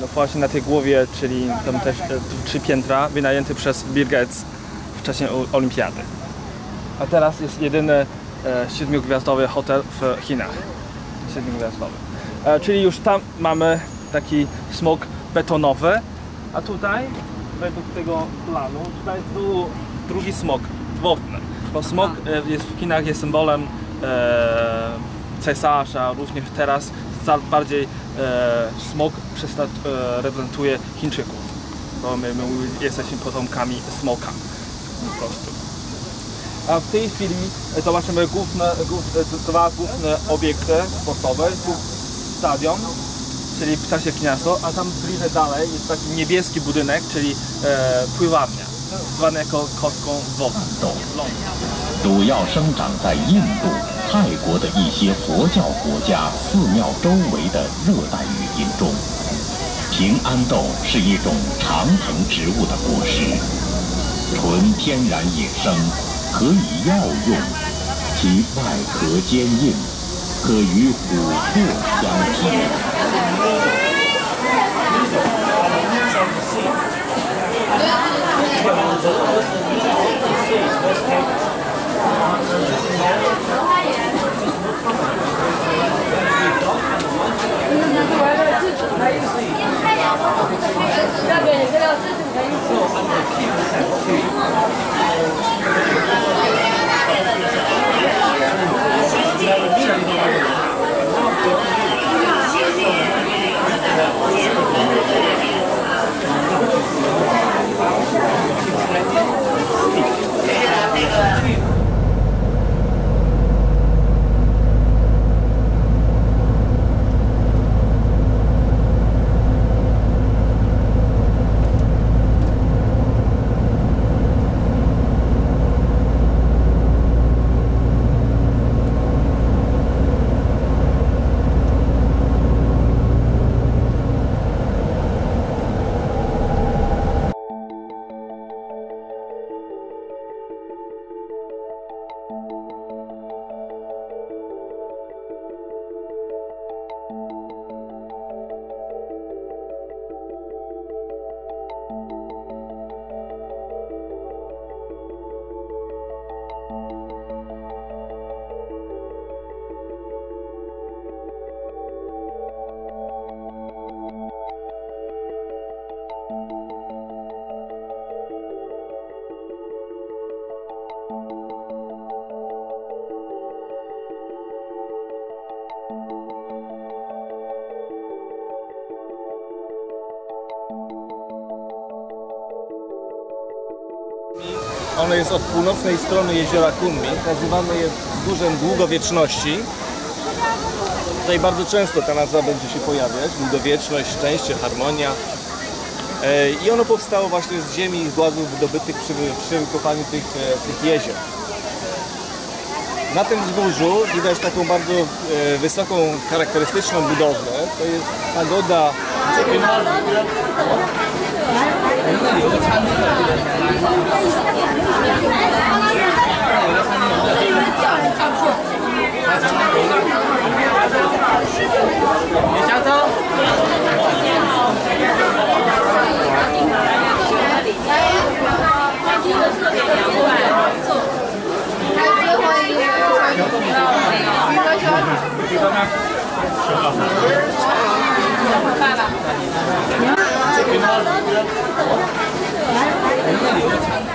no właśnie na tej głowie, czyli tam też e, trzy piętra, wynajęty przez Bill Gates w czasie olimpiady. A teraz jest jedyny e, siedmiogwiazdowy hotel w Chinach. Siedmiogwiazdowy. E, czyli już tam mamy taki smog betonowy, a tutaj według tego planu, tutaj jest tu drugi smog wodny. Bo smog e, jest w Chinach jest symbolem e, cesarza, również teraz bardziej e, przesta- e, reprezentuje Chińczyków. Bo my, my jesteśmy potomkami smoka po prostu. A w tej chwili e, zobaczymy główne, głów, e, dwa główne obiekty sportowe. Stadion, czyli w czasie Kniasto, a tam bliżej dalej jest taki niebieski budynek, czyli e, pływarnia, 主要生长在印度、泰国的一些佛教国家寺庙周围的热带雨林中。平安豆是一种常藤植物的果实，纯天然野生，可以药用，其外壳坚硬，可与琥珀相 네. Ono jest od północnej strony jeziora Kunming. Nazywane jest wzgórzem długowieczności. Tutaj bardzo często ta nazwa będzie się pojawiać. Długowieczność, szczęście, harmonia. E, I ono powstało właśnie z ziemi i głazów wydobytych przy, przy wykopaniu tych, e, tych jezior. Na tym wzgórzu widać taką bardzo e, wysoką, charakterystyczną budowlę. To jest pagoda 嗯好好的您可以走一下看一下这个有什么可以看一下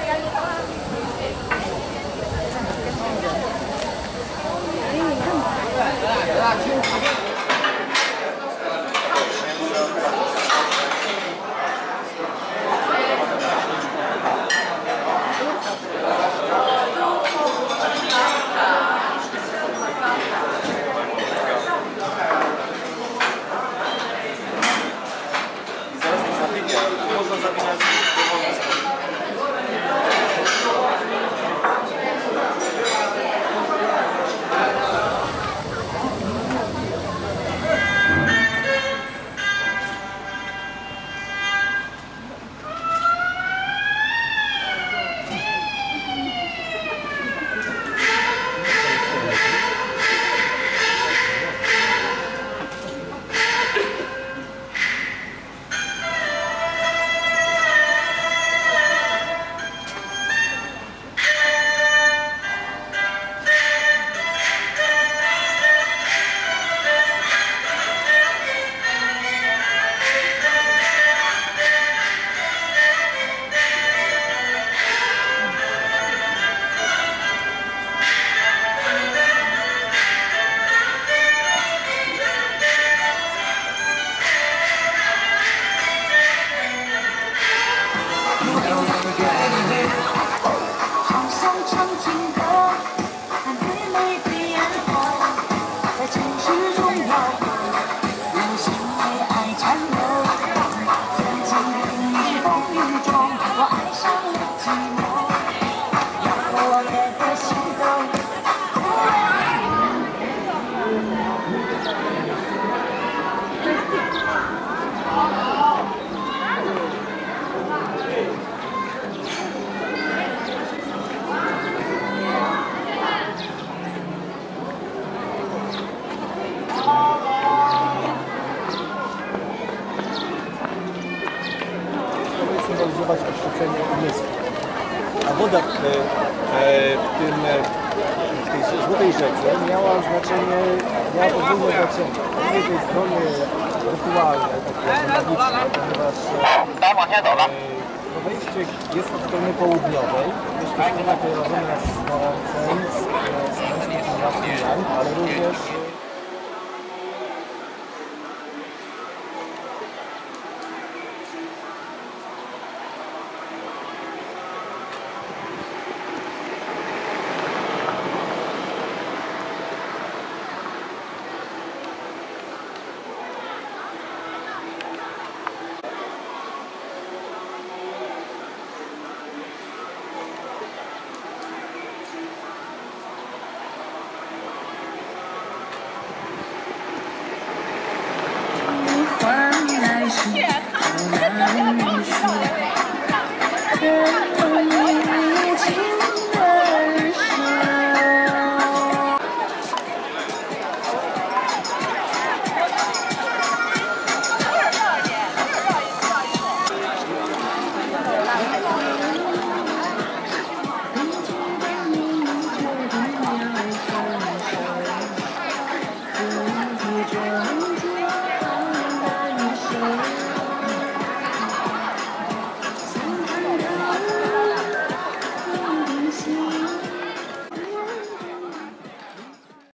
woda w, e, w, tym, e, w tej Złotej Rzece miała znaczenie, miała podwójne znaczenie. Po jednej tej stronie rytualne, takie magiczne, ponieważ e, to wejście jest od strony południowej, jest to strona kojarzona z Gorącem, z, z męskim Yang, ale również 我去，来们这导演多。